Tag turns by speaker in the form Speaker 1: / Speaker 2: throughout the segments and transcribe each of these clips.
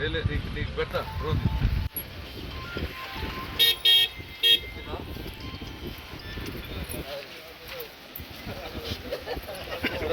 Speaker 1: Daily నీకు నీకు పెడతా రోజు. ఇక్కడ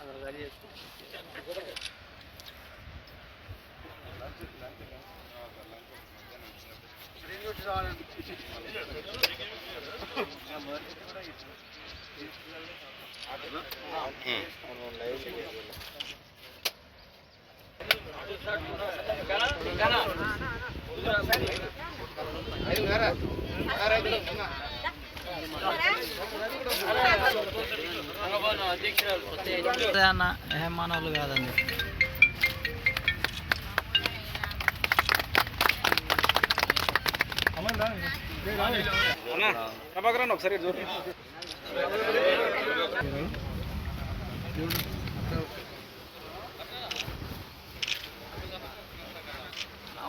Speaker 1: అందరూ చెప్పు.
Speaker 2: ఇక్కడ వెళ్ళిపోండమ్మా
Speaker 3: అన్న హేమానోళ్ళు కాదండి
Speaker 2: ప్రభాకర్ ఒకసారి కాదండి. ఒకసారి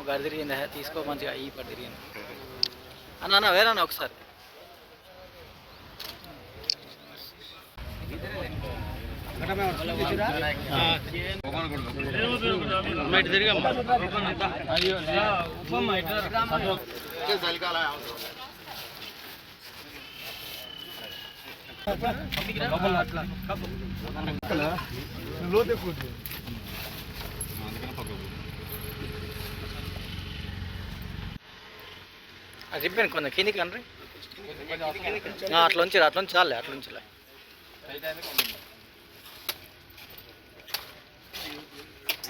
Speaker 3: గడి తిరిగింది తీసుకో మంచిగా ఈ పడి తిరిగింది అన్న అన్న వేరన్నా ఒకసారి. చెప్పాను కొంచెం కిందికి రండి. అట్లుంచి అట్లుంచి చాలే అట్లుంచి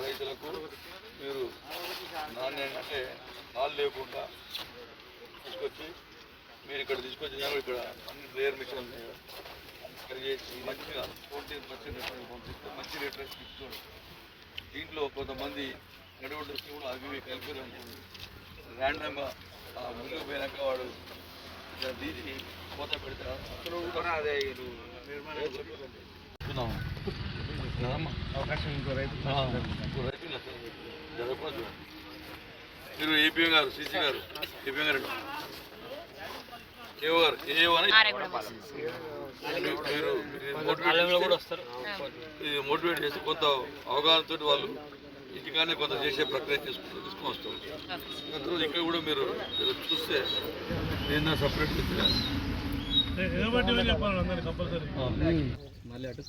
Speaker 1: రైతులకు మీరు నాణ్యం అంటే నాలు లేకుండా తీసుకొచ్చి మీరు ఇక్కడ తీసుకొచ్చి ఇక్కడ అన్ని లేయర్ మిషన్ చేసి మంచిగా ఫోర్టీన్ పర్సెంట్ పంపిస్తే మంచి రేట్ ఇస్తుంది దీంట్లో కొంతమంది నడువుడు వస్తే కూడా అవి కలిపి ర్యాండమ్గా ముందుకు పోయినాక వాడు కోత ఇంకో రైతు జరగకూడదు మీరు ఏపీఎం గారు సిసి గారు ఏపీఎం గారు ఏఓ గారు ఏఓ అని మీరు మీరు మోటివేట్ కూడా వస్తారు. ఇది మోటివేట్ చేసి కొంత అవగాహనతో వాళ్ళు ఇంటికానే కొంత చేసే ప్రక్రియ చేసుకుంటూ తీసుకొని వస్తారు అందరూ ఇక్కడ కూడా మీరు మీరు చూస్తే నేను సపరేట్
Speaker 3: మళ్ళీ అటు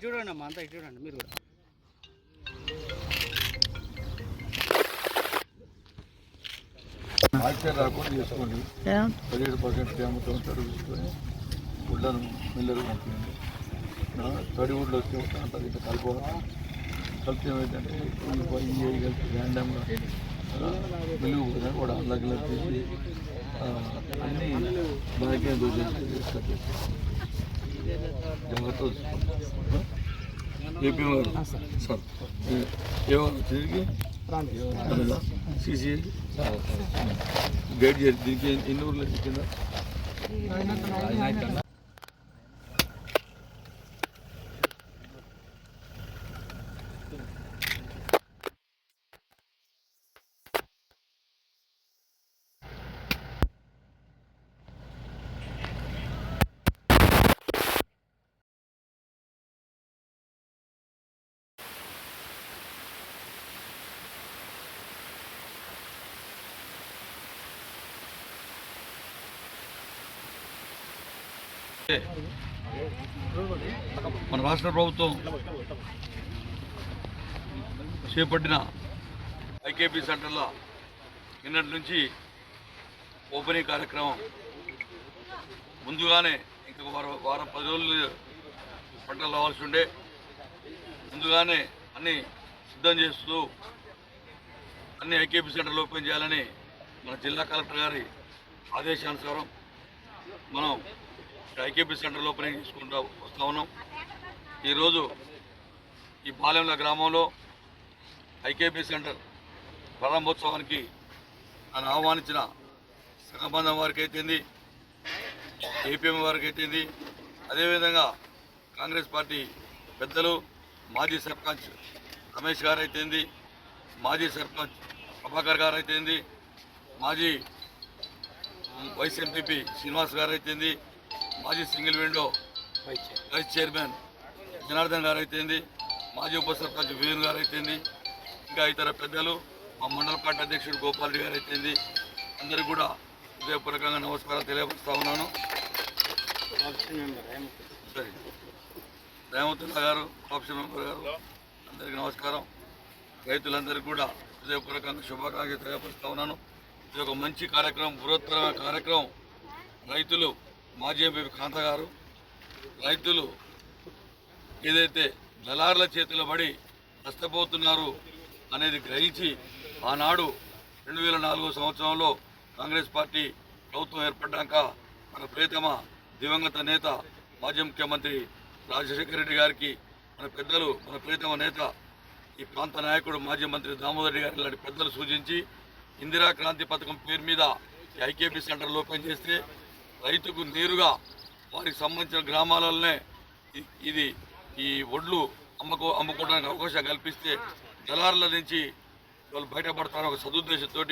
Speaker 3: చూడండి అమ్మా అంతా ఇటు చూడండి మీరు కూడా.
Speaker 1: ఆశ్చర్య రాకుండా చేసుకోండి పదిహేడు పర్సెంట్ తేమతో తడుగుకొని గుడ్లను మిల్లరు పంపించండి. తడి వస్తే ఒకటి అంటారు ఇంకా కలుపుకోవాలి. కలిపి ఏమైందంటే ఈ కలిపి ర్యాండమ్గా వెలుగు పోయినా కూడా ఆ, అన్ని మనకే దోచేసి జాగ్రత్త ఏపీ వారు సార్ ఏమన్నా తిరిగి సీసీ గైడ్ చేసి దీనికి ఎన్ని ఊర్లు కింద మన రాష్ట్ర ప్రభుత్వం చేపట్టిన ఐకేపీ సెంటర్లో నిన్నటి నుంచి ఓపెనింగ్ కార్యక్రమం ముందుగానే ఇంకొక వారం వారం పది రోజులు పంటలు రావాల్సి ఉండే. ముందుగానే అన్ని సిద్ధం చేస్తూ అన్ని ఐకేపీ సెంటర్లు ఓపెన్ చేయాలని మన జిల్లా కలెక్టర్ గారి ఆదేశానుసారం మనం ఐకేపీ సెంటర్లో పని చేసుకుంటూ వస్తూ ఉన్నాం. ఈరోజు ఈ బాలెంల గ్రామంలో ఐకేపీ సెంటర్ ప్రారంభోత్సవానికి నన్ను ఆహ్వానించిన సంఘబంధం వారికి అయితేంది ఏపీఎం వారికి అయితేంది అదేవిధంగా కాంగ్రెస్ పార్టీ పెద్దలు మాజీ సర్పంచ్ రమేష్ గారు అయితేంది మాజీ సర్పంచ్ ప్రభాకర్ గారు అయితేంది మాజీ వైస్ ఎంపీపీ శ్రీనివాస్ గారు అయితేంది మాజీ single window vice chairman Janardhan గారు అయితేంది మాజీ ఉప సర్పంచ్ వేణు గారు అయితేంది ఇంకా ఇతర పెద్దలు మా మండల పార్టీ అధ్యక్షుడు గోపాల్ రెడ్డి గారు అయితేంది అందరికీ కూడా హృదయపూర్వకంగా నమస్కారం తెలియపరుస్తా ఉన్నాను. సరే. రేవంతుల్లా గారు ఆప్షన్ మెంబర్ గారు అందరికీ నమస్కారం. రైతులందరికీ కూడా హృదయపూర్వకంగా శుభాకాంక్షలు తెలియపరుస్తా ఉన్నాను. ఇది ఒక మంచి కార్యక్రమం బృహత్తరమైన కార్యక్రమం. రైతులు మాజీ ఎంపీ కాంత గారు రైతులు ఏదైతే దళారుల చేతిలో పడి నష్టపోతున్నారు అనేది గ్రహించి ఆనాడు రెండు వేల నాలుగో సంవత్సరంలో కాంగ్రెస్ పార్టీ ప్రభుత్వం ఏర్పడ్డాక మన ప్రియతమ దివంగత నేత మాజీ ముఖ్యమంత్రి రాజశేఖర రెడ్డి గారికి మన పెద్దలు మన ప్రియతమ నేత ఈ ప్రాంత నాయకుడు మాజీ మంత్రి దామోదర్ రెడ్డి గారి లాంటి పెద్దలు సూచించి ఇందిరా క్రాంతి పథకం పేరు మీద ఈ ఐకేపీ సెంటర్లు ఓపెన్ చేస్తే రైతుకు నేరుగా వారికి సంబంధించిన గ్రామాలలోనే ఇది ఈ ఒడ్లు అమ్ముకో అమ్ముకోవడానికి అవకాశం కల్పిస్తే దళారుల నుంచి వాళ్ళు బయటపడతారని ఒక సదుద్దేశంతో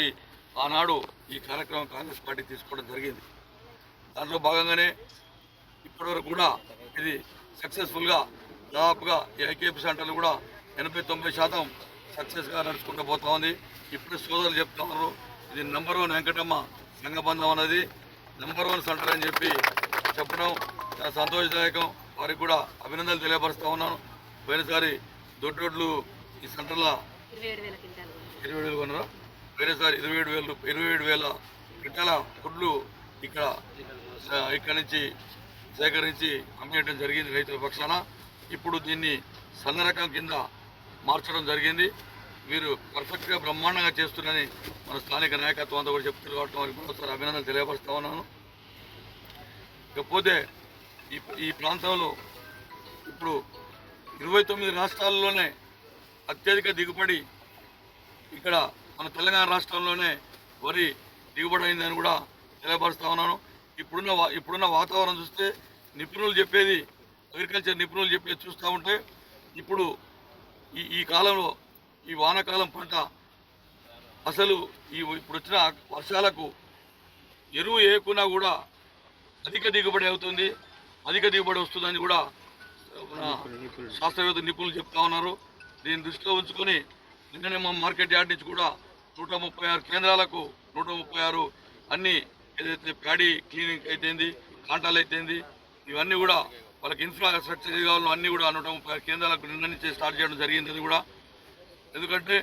Speaker 1: ఆనాడు ఈ కార్యక్రమం కాంగ్రెస్ పార్టీ తీసుకోవడం జరిగింది. దాంట్లో భాగంగానే ఇప్పటివరకు కూడా ఇది సక్సెస్ఫుల్గా దాదాపుగా ఈ ఐకేపీ సెంటర్లు కూడా ఎనభై తొంభై శాతం సక్సెస్గా నడుచుకుంటూ పోతా ఉంది. ఇప్పుడు సోదరులు చెప్తున్నారు ఇది నెంబర్ వన్ వెంకటమ్మ సంఘబంధం అనేది నెంబర్ వన్ సెంటర్ అని చెప్పి చెప్పడం చాలా సంతోషదాయకం. వారికి కూడా అభినందనలు తెలియపరుస్తా ఉన్నాను. పోయినసారి దొడ్డొడ్లు ఈ సెంటర్లో
Speaker 4: ఇరవై ఏడు వేల క్వింటాలు
Speaker 1: ఇరవై కొనరా ఏడు వేలు ఇరవై ఏడు వేల క్వింటాల గుడ్లు ఇక్కడ ఇక్కడ నుంచి సేకరించి అమ్మేయడం జరిగింది రైతుల పక్షాన. ఇప్పుడు దీన్ని సన్న రకం కింద మార్చడం జరిగింది. మీరు పర్ఫెక్ట్గా బ్రహ్మాండంగా చేస్తున్నారని మన స్థానిక నాయకత్వం అంతా కూడా చెప్తున్నారు కాబట్టి వారికి మరోసారి అభినందనలు తెలియపరుస్తా ఉన్నాను. ఇకపోతే ఈ ఈ ప్రాంతంలో ఇప్పుడు ఇరవై తొమ్మిది రాష్ట్రాల్లోనే అత్యధిక దిగుబడి ఇక్కడ మన తెలంగాణ రాష్ట్రంలోనే వరి దిగుబడి అయిందని కూడా తెలియపరుస్తా ఉన్నాను. ఇప్పుడున్న వా- ఇప్పుడున్న వాతావరణం చూస్తే నిపుణులు చెప్పేది అగ్రికల్చర్ నిపుణులు చెప్పేది చూస్తూ ఉంటే ఇప్పుడు ఈ ఈ కాలంలో ఈ వానాకాలం పంట అసలు ఈ ఇప్పుడు వచ్చిన వర్షాలకు ఎరువు వేయకున్నా కూడా అధిక దిగుబడి అవుతుంది. అధిక దిగుబడి వస్తుందని కూడా శాస్త్రవేత్త నిపుణులు చెప్తా ఉన్నారు. దీన్ని దృష్టిలో ఉంచుకొని నిన్ననే మా మార్కెట్ యార్డ్ నుంచి కూడా నూట ముప్పై ఆరు కేంద్రాలకు నూట ముప్పై ఆరు అన్ని ఏదైతే ప్యాడీ క్లీనింగ్ అయితేంది కాంటాలు అయితేంది ఇవన్నీ కూడా వాళ్ళకి ఇన్ఫ్రాస్ట్రక్చర్ ఏది కావాలో అన్నీ కూడా నూట ముప్పై ఆరు కేంద్రాలకు నిన్న నుంచి స్టార్ట్ చేయడం జరిగింది. అది కూడా ఎందుకంటే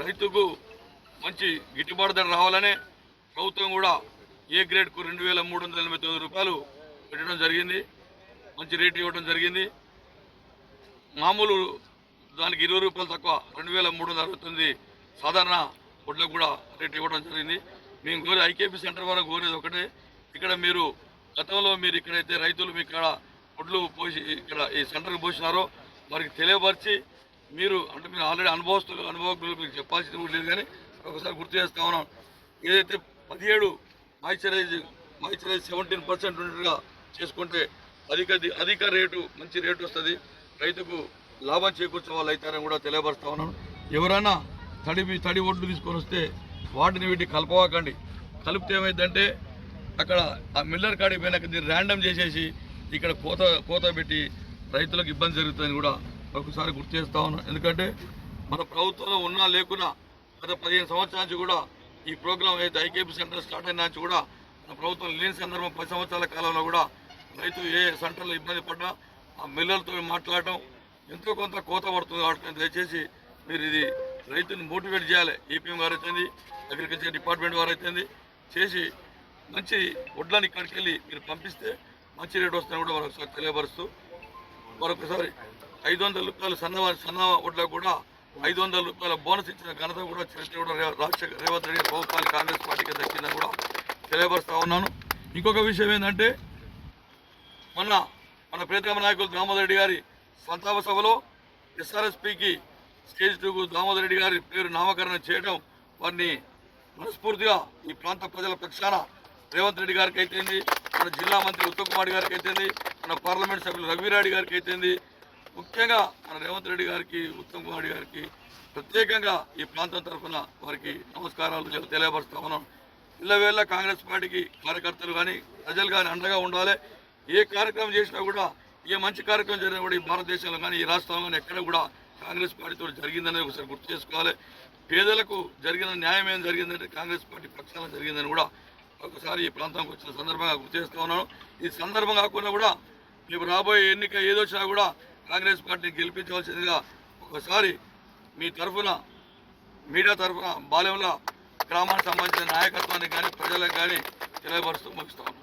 Speaker 1: రైతుకు మంచి గిట్టుబాటు ధర రావాలనే ప్రభుత్వం కూడా ఏ గ్రేడ్కు రెండు వేల మూడు వందల ఎనభై తొమ్మిది రూపాయలు పెట్టడం జరిగింది. మంచి రేటు ఇవ్వడం జరిగింది. మామూలు దానికి ఇరవై రూపాయలు తక్కువ రెండు వేల మూడు వందల అరవై తొమ్మిది సాధారణ వడ్లకు కూడా రేటు ఇవ్వడం జరిగింది. మేము కోరే ఐకేపీ సెంటర్ వరకు కోరేది ఒకటే. ఇక్కడ మీరు గతంలో మీరు ఇక్కడైతే రైతులు మీ ఇక్కడ ఒడ్లు పోసి ఇక్కడ ఈ సెంటర్కి పోసినారో వారికి తెలియపరిచి మీరు అంటే మీరు ఆల్రెడీ అనుభవస్తులు అనుభవకులు మీకు చెప్పాల్సింది కూడా లేదు కానీ ఒకసారి గుర్తు చేస్తా ఉన్నాం ఏదైతే పదిహేడు మాయిశ్చరైజ్ మాయిశ్చరైజ్ సెవెంటీన్ పర్సెంట్ ఉన్నట్టుగా చేసుకుంటే అధిక అధిక రేటు మంచి రేటు వస్తుంది. రైతుకు లాభం చేకూర్చే వాళ్ళు అవుతారని కూడా తెలియపరుస్తా ఉన్నాను. ఎవరైనా తడి తడి ఒడ్లు తీసుకొని వస్తే వాటిని వీటిని కలపవాకండి. కలిపితే ఏమైందంటే అక్కడ ఆ మిల్లర్ కాడికి పోయినాక దీన్ని ర్యాండమ్ చేసేసి ఇక్కడ కోత కోత పెట్టి రైతులకు ఇబ్బంది జరుగుతుందని కూడా ఒకసారి గుర్తు చేస్తా ఉన్నాను ఎందుకంటే మన ప్రభుత్వంలో ఉన్నా లేకున్నా గత పదిహేను సంవత్సరాల నుంచి కూడా ఈ ప్రోగ్రాం అయితే ఐకేపీ సెంటర్ స్టార్ట్ అయిన నుంచి కూడా మన ప్రభుత్వం లేని సందర్భం పది సంవత్సరాల కాలంలో కూడా రైతు ఏ సెంటర్లో ఇబ్బంది పడ్డా ఆ మిల్లర్లతో మాట్లాడటం ఎంతో కొంత కోత పడుతుంది కాబట్టి దయచేసి మీరు ఇది రైతుని మోటివేట్ చేయాలి. ఏపీఎం గారు అయితేంది అగ్రికల్చర్ డిపార్ట్మెంట్ వారు అయితేంది చేసి మంచి వడ్లని ఇక్కడికి వెళ్ళి మీరు పంపిస్తే మంచి రేటు వస్తుందని కూడా మరొకసారి తెలియపరుస్తూ మరొకసారి ఐదు వందల రూపాయలు సన్న సన్న వడ్లకు కూడా ఐదు వందల రూపాయల బోనస్ ఇచ్చిన ఘనత కూడా చరిత్ర కూడా రే- రాజశేఖర్ రేవంత్ రెడ్డి ప్రభుత్వానికి కాంగ్రెస్ పార్టీకి దక్కిందని కూడా తెలియపరుస్తూ ఉన్నాను. ఇంకొక విషయం ఏంటంటే మొన్న మన ప్రియతమ నాయకులు దామోదర్ రెడ్డి గారి సంతాప సభలో ఎస్ఆర్ఎస్పికి స్టేజ్ టూకు దామోదర్ రెడ్డి గారి పేరు నామకరణం చేయడం వారిని మనస్ఫూర్తిగా ఈ ప్రాంత ప్రజల పక్షాన రేవంత్ రెడ్డి గారికి అయితేంది మన జిల్లా మంత్రి ఉత్తమ్ కుమార్ గారికి అయితేంది మన పార్లమెంట్ సభ్యులు రవిరాడి గారికి అయితేంది ముఖ్యంగా మన రేవంత్ రెడ్డి గారికి ఉత్తమ్ కుమార్ గారికి ప్రత్యేకంగా ఈ ప్రాంతం తరఫున వారికి నమస్కారాలు తెలియపరుస్తా ఉన్నాం. ఇళ్ళవేళ కాంగ్రెస్ పార్టీకి కార్యకర్తలు కానీ ప్రజలు కానీ అండగా ఉండాలి. ఏ కార్యక్రమం చేసినా కూడా ఏ మంచి కార్యక్రమం జరిగినా కూడా ఈ భారతదేశంలో కానీ ఈ రాష్ట్రంలో కానీ ఎక్కడ కూడా కాంగ్రెస్ పార్టీతో జరిగిందనేది ఒకసారి గుర్తు చేసుకోవాలి. పేదలకు జరిగిన న్యాయం ఏం జరిగిందంటే కాంగ్రెస్ పార్టీ పక్షాన జరిగిందని కూడా ఒకసారి ఈ ప్రాంతానికి వచ్చిన సందర్భంగా గుర్తు చేస్తూ ఉన్నాను. ఈ సందర్భం కాకుండా కూడా రేపు రాబోయే ఎన్నిక ఏదొచ్చినా కూడా కాంగ్రెస్ పార్టీ గెలిపించవలసిందిగా ఒకసారి మీ తరఫున మీడియా తరఫున బాల్యంలో గ్రామానికి సంబంధించిన నాయకత్వానికి కానీ ప్రజలకు కానీ తెలియపరుస్తూ ముగిస్తాను.